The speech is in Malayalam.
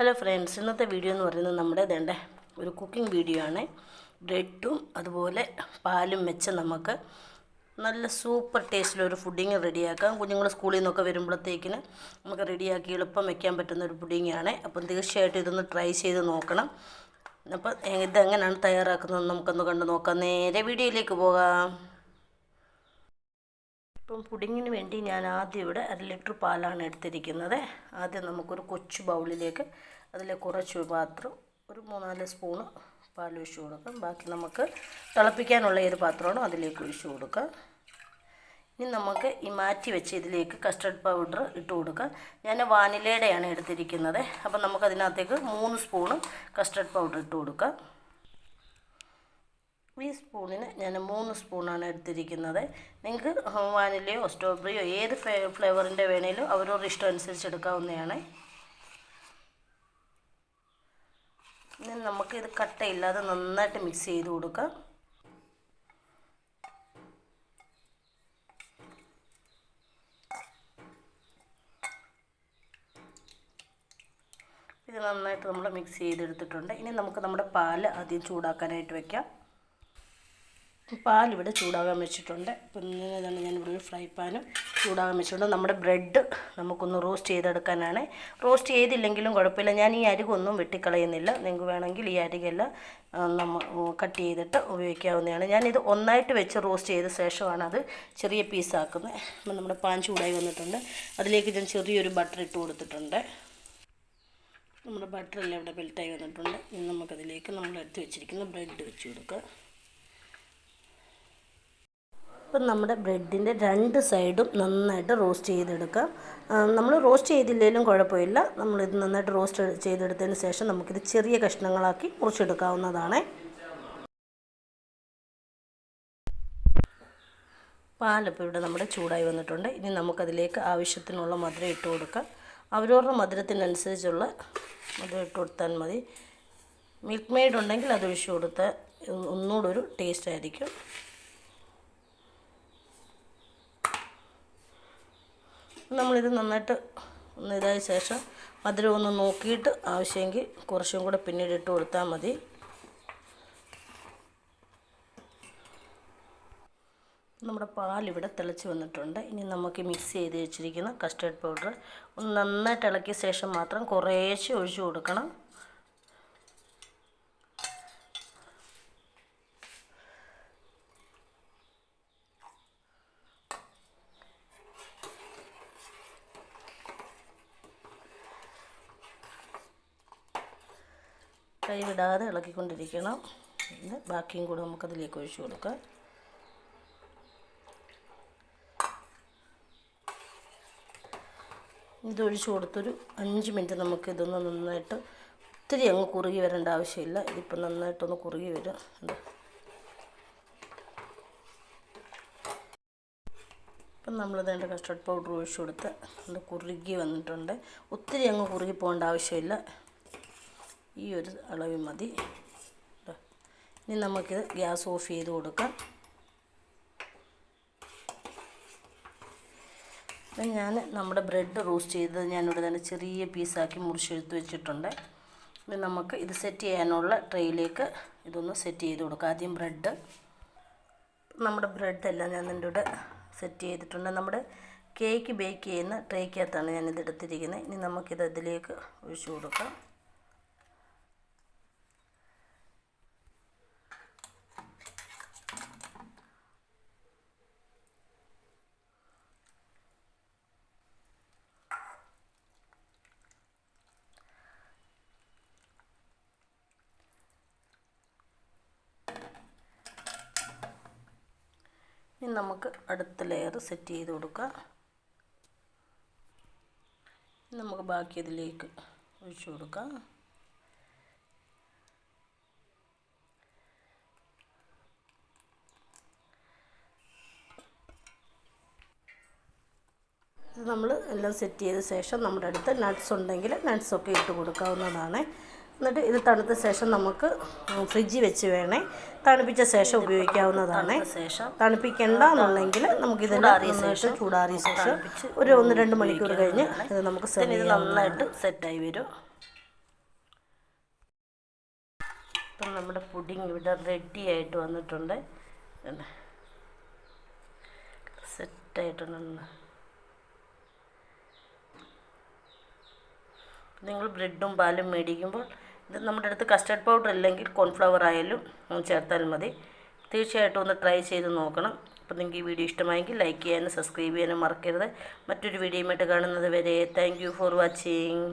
ഹലോ ഫ്രണ്ട്സ് ഇന്നത്തെ വീഡിയോ എന്ന് പറയുന്നത് നമ്മുടെ ഇതേണ്ട ഒരു കുക്കിംഗ് വീഡിയോ ആണ്. ബ്രെഡും അതുപോലെ പാലും വെച്ച് നമുക്ക് നല്ല സൂപ്പർ ടേസ്റ്റിലൊരു ഫുഡിങ് റെഡിയാക്കാം. കുഞ്ഞുങ്ങൾ സ്കൂളിൽ നിന്നൊക്കെ വരുമ്പോഴത്തേക്കിന് നമുക്ക് റെഡിയാക്കി എളുപ്പം വെക്കാൻ പറ്റുന്ന ഒരു പുഡിങ്ങാണ് അപ്പം തീർച്ചയായിട്ടും ഇതൊന്ന് ട്രൈ ചെയ്ത് നോക്കണം. അപ്പം ഇതെങ്ങനെയാണ് തയ്യാറാക്കുന്നതെന്ന് നമുക്കൊന്ന് കണ്ടു നോക്കാം. നേരെ വീഡിയോയിലേക്ക് പോകാം. ഇപ്പം പുഡിങ്ങിന് വേണ്ടി ഞാൻ ആദ്യം ഇവിടെ അര ലിറ്റർ പാലാണ് എടുത്തിരിക്കുന്നത്. ആദ്യം നമുക്കൊരു കൊച്ചു ബൗളിലേക്ക് അതിൽ കുറച്ച് പാത്രം ഒരു മൂന്നാൽ സ്പൂണ് പാൽ ഒഴിച്ച് കൊടുക്കാം. ബാക്കി നമുക്ക് തിളപ്പിക്കാനുള്ള ഏത് പാത്രമാണോ അതിലേക്ക് ഒഴിച്ച് കൊടുക്കാം. ഇനി നമുക്ക് ഈ മാറ്റി വെച്ച് ഇതിലേക്ക് കസ്റ്റർഡ് പൗഡർ ഇട്ട് കൊടുക്കാം. ഞാൻ വാനിലയുടെയാണ് എടുത്തിരിക്കുന്നത്. അപ്പം നമുക്കതിനകത്തേക്ക് മൂന്ന് സ്പൂണ് കസ്റ്റർഡ് പൗഡർ ഇട്ട് കൊടുക്കാം. ഈ സ്പൂണിന് ഞാൻ മൂന്ന് സ്പൂണാണ് എടുത്തിരിക്കുന്നത്. നിങ്ങൾക്ക് വാനിലയോ സ്ട്രോബെറിയോ ഏത് ഫ്ലേവറിന്റെ വേണേലും അവരോട് ഇഷ്ടം അനുസരിച്ച് എടുക്കാവുന്നതാണ്. നമുക്കിത് കട്ടയില്ലാതെ നന്നായിട്ട് മിക്സ് ചെയ്ത് കൊടുക്കാം. ഇത് നന്നായിട്ട് നമ്മൾ മിക്സ് ചെയ്തെടുത്തിട്ടുണ്ട്. ഇനി നമുക്ക് നമ്മുടെ പാൽ ആദ്യം ചൂടാക്കാനായിട്ട് വെക്കാം. പാലിവിടെ ചൂടാകാൻ വെച്ചിട്ടുണ്ട്. പിന്നെ ഇതാണ് ഞാനിവിടെ ഒരു ഫ്രൈ പാനും ചൂടാകാൻ വെച്ചിട്ടുണ്ട്. നമ്മുടെ ബ്രെഡ് നമുക്കൊന്ന് റോസ്റ്റ് ചെയ്തെടുക്കാനാണ്. റോസ്റ്റ് ചെയ്തില്ലെങ്കിലും കുഴപ്പമില്ല. ഞാൻ ഈ അരികൊന്നും വെട്ടിക്കളയുന്നില്ല. നിങ്ങൾക്ക് വേണമെങ്കിൽ ഈ അരികെല്ലാം നമ്മൾ കട്ട് ചെയ്തിട്ട് ഉപയോഗിക്കാവുന്നതാണ്. ഞാനിത് ഒന്നായിട്ട് വെച്ച് റോസ്റ്റ് ചെയ്ത ശേഷമാണ് അത് ചെറിയ പീസാക്കുന്നത് അപ്പം നമ്മുടെ പാൻ ചൂടായി വന്നിട്ടുണ്ട്. അതിലേക്ക് ഞാൻ ചെറിയൊരു ബട്ടർ ഇട്ട് കൊടുത്തിട്ടുണ്ട്. നമ്മുടെ ബട്ടറെല്ലാം ഇവിടെ മെൽറ്റായി വന്നിട്ടുണ്ട്. ഇനി നമുക്കതിലേക്ക് നമ്മൾ എടുത്ത് വെച്ചിരിക്കുന്ന ബ്രെഡ് വെച്ച് കൊടുക്കുക നമ്മുടെ ബ്രെഡിന്റെ രണ്ട് സൈഡും നന്നായിട്ട് റോസ്റ്റ് ചെയ്തെടുക്കാം. നമ്മൾ റോസ്റ്റ് ചെയ്തില്ലെങ്കിലും കുഴപ്പമില്ല. നമ്മളിത് നന്നായിട്ട് റോസ്റ്റ് ചെയ്തെടുത്തതിന് ശേഷം നമുക്കിത് ചെറിയ കഷ്ണങ്ങളാക്കി മുറിച്ചെടുക്കാവുന്നതാണ്. പാലപ്പം ഇവിടെ നമ്മുടെ ചൂടായി വന്നിട്ടുണ്ട്. ഇനി നമുക്കതിലേക്ക് ആവശ്യത്തിനുള്ള മധുരം ഇട്ട് കൊടുക്കാം. അവരവരുടെ മധുരത്തിനനുസരിച്ചുള്ള മധുരം ഇട്ട് കൊടുത്താൽ മതി. മിൽക്ക് മെയ്ഡ് ഉണ്ടെങ്കിൽ അത് ഒഴിച്ചു കൊടുത്താൽ ഒന്നുകൂടെ ഒരു ടേസ്റ്റ് ആയിരിക്കും. നമ്മളിത് നന്നായിട്ട് ഒന്ന് ഇതായ ശേഷം മധുരം ഒന്ന് നോക്കിയിട്ട് ആവശ്യമെങ്കിൽ കുറച്ചും കൂടെ പിന്നീട് ഇട്ട് കൊടുത്താൽ മതി. നമ്മുടെ പാലിവിടെ തിളച്ച് വന്നിട്ടുണ്ട്. ഇനി നമുക്ക് മിക്സ് ചെയ്ത് വെച്ചിരിക്കുന്ന കസ്റ്റേർഡ് പൗഡർ ഒന്ന് നന്നായിട്ട് ഇളക്കിയ ശേഷം മാത്രം കുറേശ്ശെ ഒഴിച്ചു കൊടുക്കണം. കൈ വിടാതെ ഇളക്കിക്കൊണ്ടിരിക്കണം പിന്നെ ബാക്കിയും കൂടെ നമുക്കതിലേക്ക് ഒഴിച്ചു കൊടുക്കാം. ഇതൊഴിച്ച് കൊടുത്തൊരു അഞ്ച് മിനിറ്റ് നമുക്ക് ഇതൊന്ന് നന്നായിട്ട് ഒത്തിരി അങ്ങ് കുറുകി വരേണ്ട ആവശ്യമില്ല. ഇതിപ്പോൾ നന്നായിട്ടൊന്ന് കുറുകി വരും. ഇപ്പം നമ്മൾ അതിന്റെ കസ്റ്റർഡ് പൗഡർ ഒഴിച്ച് കൊടുത്ത് അത് കുറുകി വന്നിട്ടുണ്ട്. ഒത്തിരി അങ്ങ് കുറുകി പോകേണ്ട ആവശ്യമില്ല. ഈ ഒരു അളവിൽ മതി. ഇനി നമുക്ക് ഗ്യാസ് ഓഫ് ചെയ്ത് കൊടുക്കാം. അപ്പം ഞാൻ നമ്മുടെ ബ്രെഡ് റോസ്റ്റ് ചെയ്തത് ഞാനിവിടെ തന്നെ ചെറിയ പീസാക്കി മുറിച്ചെടുത്ത് വെച്ചിട്ടുണ്ട്. ഇത് നമുക്ക് ഇത് സെറ്റ് ചെയ്യാനുള്ള ട്രെയിലേക്ക് ഇതൊന്ന് സെറ്റ് ചെയ്ത് കൊടുക്കാം. ആദ്യം ബ്രെഡ് നമ്മുടെ ബ്രെഡെല്ലാം ഞാൻ എന്റെ ഇവിടെ സെറ്റ് ചെയ്തിട്ടുണ്ട്. നമ്മുടെ കേക്ക് ബേക്ക് ചെയ്യുന്ന ട്രേക്കകത്താണ് ഞാനിത് എടുത്തിരിക്കുന്നത്. ഇനി നമുക്കിത് അതിലേക്ക് ഒഴിച്ചു കൊടുക്കാം. ഇനി നമുക്ക് അടുത്ത ലെയർ സെറ്റ് ചെയ്ത് കൊടുക്കാം. നമുക്ക് ബാക്കി ഇതിലേക്ക് ഒഴിച്ചു കൊടുക്കാം. നമ്മൾ എല്ലാം സെറ്റ് ചെയ്ത ശേഷം നമ്മുടെ അടുത്ത് നട്ട്സ് ഉണ്ടെങ്കിൽ നട്ട്സൊക്കെ ഇട്ട് കൊടുക്കാവുന്നതാണ്. എന്നിട്ട് ഇത് തണുത്ത ശേഷം നമുക്ക് ഫ്രിഡ്ജിൽ വെച്ച് വേണേ തണുപ്പിച്ച ശേഷം ഉപയോഗിക്കാവുന്നതാണ്. ശേഷം തണുപ്പിക്കണ്ട എന്നുണ്ടെങ്കിൽ നമുക്ക് ഇതിന്റെ അറിയ ശേഷം ചൂടാറിയ ശേഷം ഒരു ഒന്ന് രണ്ട് മണിക്കൂർ കഴിഞ്ഞ് ഇത് നമുക്ക് സെറ്റ് നന്നായിട്ട് സെറ്റായി വരും. ഇപ്പം നമ്മുടെ പുഡിങ് ഇവിടെ റെഡി ആയിട്ട് വന്നിട്ടുണ്ട്. സെറ്റായിട്ടുണ്ട് നിങ്ങൾ ബ്രെഡും പാലും മേടിക്കുമ്പോൾ ഇത് നമ്മുടെ അടുത്ത് കസ്റ്റർഡ് പൗഡർ ഇല്ലെങ്കിൽ കോൺഫ്ലവർ ആയാലും ചേർത്താൽ മതി. തീർച്ചയായിട്ടും ഒന്ന് ട്രൈ ചെയ്ത് നോക്കണം. അപ്പോൾ നിങ്ങൾക്ക് ഈ വീഡിയോ ഇഷ്ടമായെങ്കിൽ ലൈക്ക് ചെയ്യാനും സബ്സ്ക്രൈബ് ചെയ്യാനും മറക്കരുത്. മറ്റൊരു വീഡിയോയുമായിട്ട് കാണുന്നത് വരെ താങ്ക് ഫോർ വാച്ചിങ്